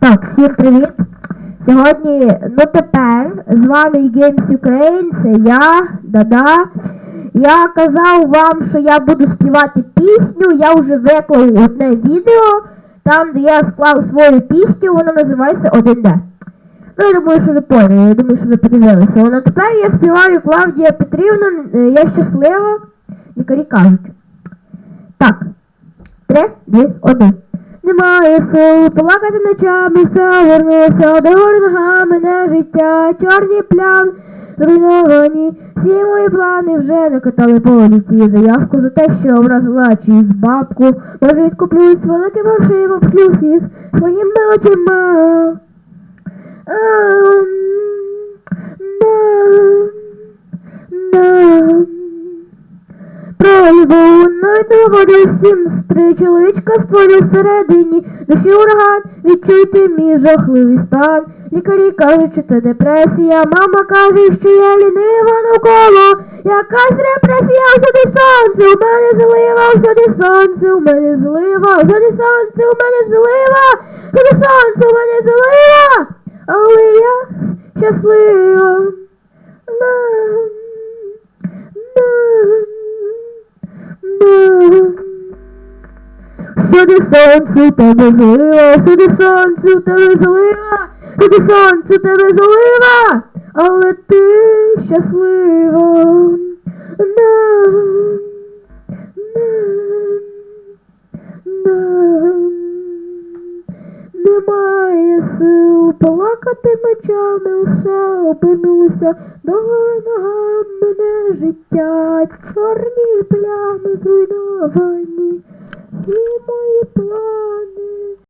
Так, всім привіт! Сьогодні, ну тепер, з вами Games Ukraine, це я, Дада. Я казав вам, що я буду співати пісню, я вже виклав одне відео, там, де я склав свою пісню, вона називається 1D. Ну, я думаю, що ви поняли, я думаю, що ви подивилися. Ну, а тепер я співаю Клавдія Петрівна, я щаслива, лікарі кажуть. Так. Три, дві, один. Немає сил плакати ночами, все вернулося до ногами не життя, чорні плям зруйновані. Всі мої плани вже накатали поліції заявку за те, що образила чиюсь бабку. Може відкуплюсь великим грошима, пошлю всіх своїми очима. Львову навіть говорю всім стрий чоловічка створив всередині душі ураган, відчуйте мій жахливий стан. Лікарі кажуть, що це депресія, мама каже, що я лінива навколо. Якась репресія, всюди сонце, у мене злива, всюди сонце, у мене злива, всюди сонце, у мене злива, всюди сонце, у мене злива, але я щаслива. Всюди сонце тебе злива, всюди сонце тебе злива, всюди сонце тебе злива, але ти щаслива. Нам, нам, нам. Немає сил плакати ночами, усе опинилося до гори ногами не життя, чорні плями зруйновані, всі мої плани.